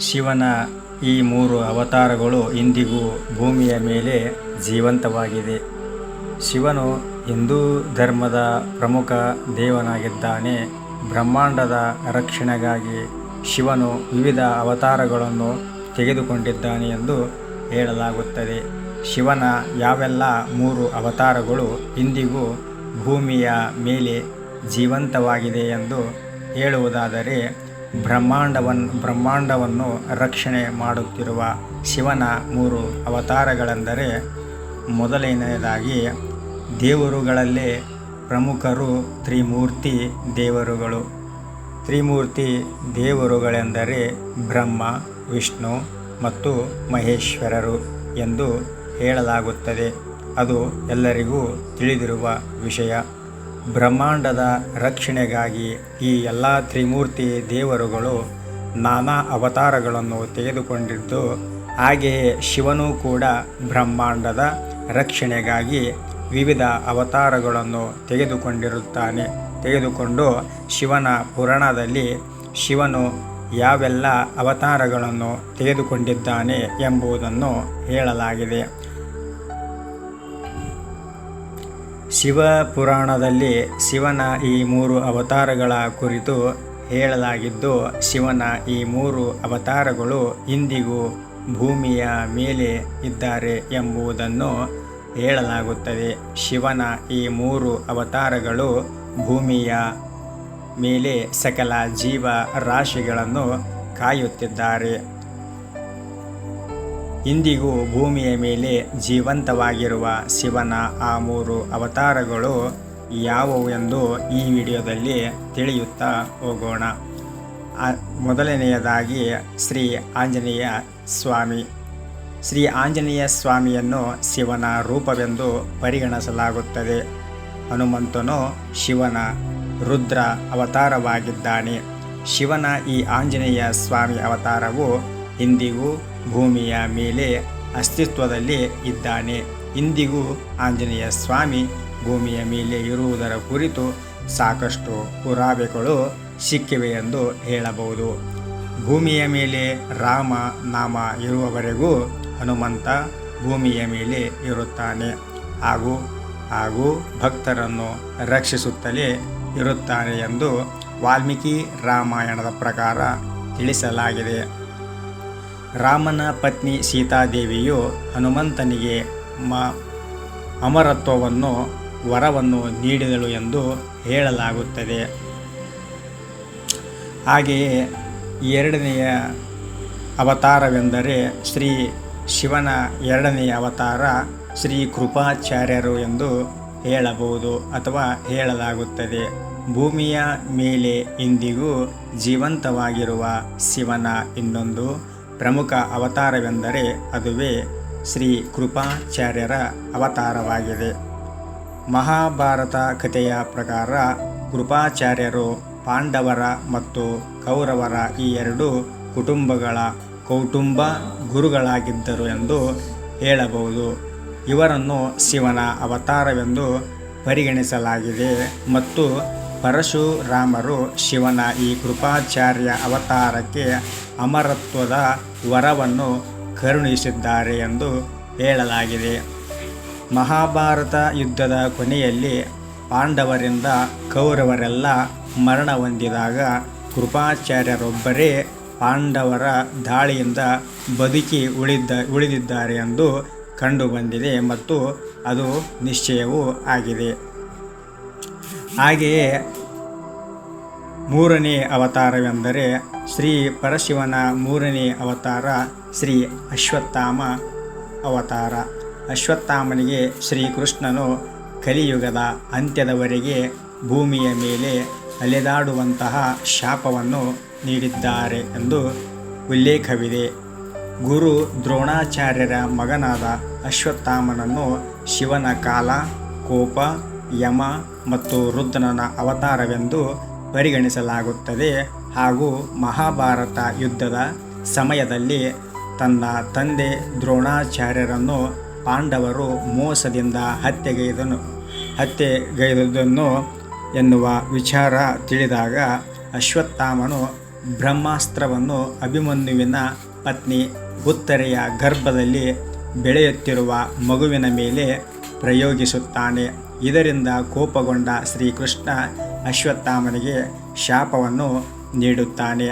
ಶಿವನ ಈ ಮೂರು ಅವತಾರಗಳು ಇಂದಿಗೂ ಭೂಮಿಯ ಮೇಲೆ ಜೀವಂತವಾಗಿದೆ. ಶಿವನು ಹಿಂದೂ ಧರ್ಮದ ಪ್ರಮುಖ ದೇವನಾಗಿದ್ದಾನೆ. ಬ್ರಹ್ಮಾಂಡದ ರಕ್ಷಣೆಗಾಗಿ ಶಿವನು ವಿವಿಧ ಅವತಾರಗಳನ್ನು ತೆಗೆದುಕೊಂಡಿದ್ದಾನೆ ಎಂದು ಹೇಳಲಾಗುತ್ತದೆ. ಶಿವನ ಯಾವೆಲ್ಲ ಮೂರು ಅವತಾರಗಳು ಇಂದಿಗೂ ಭೂಮಿಯ ಮೇಲೆ ಜೀವಂತವಾಗಿದೆ ಎಂದು ಹೇಳುವುದಾದರೆ ಬ್ರಹ್ಮಾಂಡವನ್ನು ಬ್ರಹ್ಮಾಂಡವನ್ನು ರಕ್ಷಣೆ ಮಾಡುತ್ತಿರುವ ಶಿವನ ಮೂರು ಅವತಾರಗಳೆಂದರೆ ಮೊದಲನೆಯದಾಗಿ ದೇವರುಗಳಲ್ಲಿ ಪ್ರಮುಖರು ತ್ರಿಮೂರ್ತಿ ದೇವರುಗಳು. ತ್ರಿಮೂರ್ತಿ ದೇವರುಗಳೆಂದರೆ ಬ್ರಹ್ಮ, ವಿಷ್ಣು ಮತ್ತು ಮಹೇಶ್ವರರು ಎಂದು ಹೇಳಲಾಗುತ್ತದೆ. ಅದು ಎಲ್ಲರಿಗೂ ತಿಳಿದಿರುವ ವಿಷಯ. ಬ್ರಹ್ಮಾಂಡದ ರಕ್ಷಣೆಗಾಗಿ ಈ ಎಲ್ಲ ತ್ರಿಮೂರ್ತಿ ದೇವರುಗಳು ನಾನಾ ಅವತಾರಗಳನ್ನು ತೆಗೆದುಕೊಂಡಿದ್ದು, ಹಾಗೆಯೇ ಶಿವನೂ ಕೂಡ ಬ್ರಹ್ಮಾಂಡದ ರಕ್ಷಣೆಗಾಗಿ ವಿವಿಧ ಅವತಾರಗಳನ್ನು ತೆಗೆದುಕೊಂಡಿರುತ್ತಾನೆ. ತೆಗೆದುಕೊಂಡು ಶಿವನ ಪುರಾಣದಲ್ಲಿ ಶಿವನು ಯಾವೆಲ್ಲ ಅವತಾರಗಳನ್ನು ತೆಗೆದುಕೊಂಡಿದ್ದಾನೆ ಎಂಬುದನ್ನು ಹೇಳಲಾಗಿದೆ. ಶಿವ ಪುರಾಣದಲ್ಲಿ ಶಿವನ ಈ ಮೂರು ಅವತಾರಗಳ ಕುರಿತು ಹೇಳಲಾಗಿದ್ದು, ಶಿವನ ಈ ಮೂರು ಅವತಾರಗಳು ಇಂದಿಗೂ ಭೂಮಿಯ ಮೇಲೆ ಇದ್ದಾರೆ ಎಂಬುದನ್ನು ಹೇಳಲಾಗುತ್ತದೆ. ಶಿವನ ಈ ಮೂರು ಅವತಾರಗಳು ಭೂಮಿಯ ಮೇಲೆ ಸಕಲ ಜೀವ ರಾಶಿಗಳನ್ನು ಕಾಯುತ್ತಿದ್ದಾರೆ. ಇಂದಿಗೂ ಭೂಮಿಯ ಮೇಲೆ ಜೀವಂತವಾಗಿರುವ ಶಿವನ ಆ ಮೂರು ಅವತಾರಗಳು ಯಾವುವು ಎಂದು ಈ ವಿಡಿಯೋದಲ್ಲಿ ತಿಳಿಯುತ್ತಾ ಹೋಗೋಣ. ಮೊದಲನೆಯದಾಗಿ ಶ್ರೀ ಆಂಜನೇಯ ಸ್ವಾಮಿ. ಶ್ರೀ ಆಂಜನೇಯ ಸ್ವಾಮಿಯನ್ನು ಶಿವನ ರೂಪವೆಂದು ಪರಿಗಣಿಸಲಾಗುತ್ತದೆ. ಹನುಮಂತನು ಶಿವನ ರುದ್ರ ಅವತಾರವಾಗಿದ್ದಾನೆ. ಶಿವನ ಈ ಆಂಜನೇಯ ಸ್ವಾಮಿ ಅವತಾರವು ಇಂದಿಗೂ ಭೂಮಿಯ ಮೇಲೆ ಅಸ್ತಿತ್ವದಲ್ಲಿ ಇದ್ದಾನೆ. ಇಂದಿಗೂ ಆಂಜನೇಯ ಸ್ವಾಮಿ ಭೂಮಿಯ ಮೇಲೆ ಇರುವುದರ ಕುರಿತು ಸಾಕಷ್ಟು ಪುರಾವೆಗಳು ಸಿಕ್ಕಿವೆ ಎಂದು ಹೇಳಬಹುದು. ಭೂಮಿಯ ಮೇಲೆ ರಾಮ, ನಾಮ ಇರುವವರೆಗೂ ಹನುಮಂತ ಭೂಮಿಯ ಮೇಲೆ ಇರುತ್ತಾನೆ. ಹಾಗೂ ಹಾಗೂ ಭಕ್ತರನ್ನು ರಕ್ಷಿಸುತ್ತಲೇ ಇರುತ್ತಾನೆ ಎಂದು ವಾಲ್ಮೀಕಿ ರಾಮಾಯಣದ ಪ್ರಕಾರ ತಿಳಿಸಲಾಗಿದೆ. ರಾಮನ ಪತ್ನಿ ಸೀತಾದೇವಿಯು ಹನುಮಂತನಿಗೆ ಮ ಅಮರತ್ವವನ್ನು, ವರವನ್ನು ನೀಡಿದಳು ಎಂದು ಹೇಳಲಾಗುತ್ತದೆ. ಹಾಗೆಯೇ ಎರಡನೆಯ ಅವತಾರವೆಂದರೆ ಶ್ರೀ ಶಿವನ ಎರಡನೆಯ ಅವತಾರ ಶ್ರೀ ಕೃಪಾಚಾರ್ಯರು ಎಂದು ಹೇಳಬಹುದು ಅಥವಾ ಹೇಳಲಾಗುತ್ತದೆ. ಭೂಮಿಯ ಮೇಲೆ ಇಂದಿಗೂ ಜೀವಂತವಾಗಿರುವ ಶಿವನ ಇನ್ನೊಂದು ಪ್ರಮುಖ ಅವತಾರವೆಂದರೆ ಅದುವೇ ಶ್ರೀ ಕೃಪಾಚಾರ್ಯರ ಅವತಾರವಾಗಿದೆ. ಮಹಾಭಾರತ ಕಥೆಯ ಪ್ರಕಾರ ಕೃಪಾಚಾರ್ಯರು ಪಾಂಡವರ ಮತ್ತು ಕೌರವರ ಈ ಎರಡು ಕುಟುಂಬಗಳ ಕೌಟುಂಬ ಗುರುಗಳಾಗಿದ್ದರು ಎಂದು ಹೇಳಬಹುದು. ಇವರನ್ನು ಶಿವನ ಅವತಾರವೆಂದು ಪರಿಗಣಿಸಲಾಗಿದೆ ಮತ್ತು ಪರಶುರಾಮರು ಶಿವನ ಈ ಕೃಪಾಚಾರ್ಯ ಅವತಾರಕ್ಕೆ ಅಮರತ್ವದ ವರವನ್ನು ಕರುಣಿಸಿದ್ದಾರೆ ಎಂದು ಹೇಳಲಾಗಿದೆ. ಮಹಾಭಾರತ ಯುದ್ಧದ ಕೊನೆಯಲ್ಲಿ ಪಾಂಡವರಿಂದ ಕೌರವರೆಲ್ಲ ಮರಣ ಹೊಂದಿದಾಗ ಕೃಪಾಚಾರ್ಯರೊಬ್ಬರೇ ಪಾಂಡವರ ದಾಳಿಯಿಂದ ಬದುಕಿ ಉಳಿದ ಉಳಿದಿದ್ದಾರೆ ಎಂದು ಕಂಡುಬಂದಿದೆ ಮತ್ತು ಅದು ನಿಶ್ಚಯವೂ ಆಗಿದೆ. ಹಾಗೆಯೇ ಮೂರನೇ ಅವತಾರವೆಂದರೆ ಶ್ರೀ ಪರಶಿವನ ಮೂರನೇ ಅವತಾರ ಶ್ರೀ ಅಶ್ವತ್ಥಾಮ ಅವತಾರ. ಅಶ್ವತ್ಥಾಮನಿಗೆ ಶ್ರೀಕೃಷ್ಣನು ಕಲಿಯುಗದ ಅಂತ್ಯದವರೆಗೆ ಭೂಮಿಯ ಮೇಲೆ ಅಲೆದಾಡುವಂತಹ ಶಾಪವನ್ನು ನೀಡಿದ್ದಾರೆ ಎಂದು ಉಲ್ಲೇಖವಿದೆ. ಗುರು ದ್ರೋಣಾಚಾರ್ಯರ ಮಗನಾದ ಅಶ್ವತ್ಥಾಮನನ್ನು ಶಿವನ ಕಾಲ, ಕೋಪ ಯಮ ಮತ್ತು ರುದ್ರನ ಅವತಾರವೆಂದು ಪರಿಗಣಿಸಲಾಗುತ್ತದೆ ಹಾಗೂ ಮಹಾಭಾರತ ಯುದ್ಧದ ಸಮಯದಲ್ಲಿ ತನ್ನ ತಂದೆ ದ್ರೋಣಾಚಾರ್ಯರನ್ನು ಪಾಂಡವರು ಮೋಸದಿಂದ ಹತ್ಯೆಗೈದನು ಹತ್ಯೆಗೈದನು ಎನ್ನುವ ವಿಚಾರ ತಿಳಿದಾಗ ಅಶ್ವತ್ಥಾಮನು ಬ್ರಹ್ಮಾಸ್ತ್ರವನ್ನು ಅಭಿಮನ್ಯುವಿನ ಪತ್ನಿ ಉತ್ತರೆಯ ಗರ್ಭದಲ್ಲಿ ಬೆಳೆಯುತ್ತಿರುವ ಮಗುವಿನ ಮೇಲೆ ಪ್ರಯೋಗಿಸುತ್ತಾನೆ. ಇದರಿಂದ ಕೋಪಗೊಂಡ ಶ್ರೀಕೃಷ್ಣ ಅಶ್ವತ್ಥಾಮನಿಗೆ ಶಾಪವನ್ನು ನೀಡುತ್ತಾನೆ.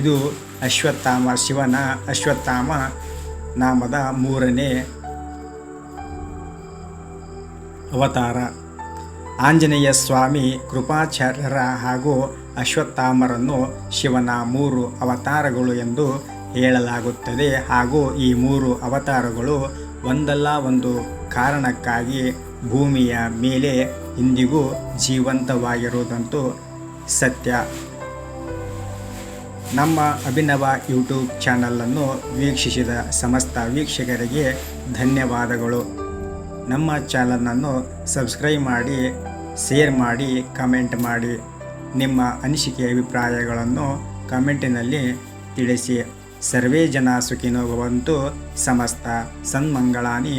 ಇದು ಅಶ್ವತ್ಥಾಮ ಶಿವನ ಅಶ್ವತ್ಥಾಮ ನಾಮದ ಮೂರನೇ ಅವತಾರ. ಆಂಜನೇಯ ಸ್ವಾಮಿ ಕೃಪಾಚಾರ್ಯರ ಹಾಗೂ ಅಶ್ವತ್ಥಾಮರನ್ನು ಶಿವನ ಮೂರು ಅವತಾರಗಳು ಎಂದು ಹೇಳಲಾಗುತ್ತದೆ. ಹಾಗೂ ಈ ಮೂರು ಅವತಾರಗಳು ಒಂದಲ್ಲ, ಒಂದು ಕಾರಣಕ್ಕಾಗಿ ಭೂಮಿಯ ಮೇಲೆ ಇಂದಿಗೂ ಜೀವಂತವಾಗಿರುವುದಂತೂ ಸತ್ಯ. ನಮ್ಮ ಅಭಿನವ ಯೂಟ್ಯೂಬ್ ಚಾನಲನ್ನು ವೀಕ್ಷಿಸಿದ ಸಮಸ್ತ ವೀಕ್ಷಕರಿಗೆ ಧನ್ಯವಾದಗಳು. ನಮ್ಮ ಚಾನಲನ್ನು ಸಬ್ಸ್ಕ್ರೈಬ್ ಮಾಡಿ, ಶೇರ್ ಮಾಡಿ, ಕಮೆಂಟ್ ಮಾಡಿ. ನಿಮ್ಮ ಅನಿಸಿಕೆ ಅಭಿಪ್ರಾಯಗಳನ್ನು ಕಮೆಂಟಿನಲ್ಲಿ ತಿಳಿಸಿ. ಸರ್ವೇ ಜನ ಸುಖಿನೋಗುವಂತೂ ಸಮಸ್ತ ಸನ್ಮಂಗಳಾನಿ.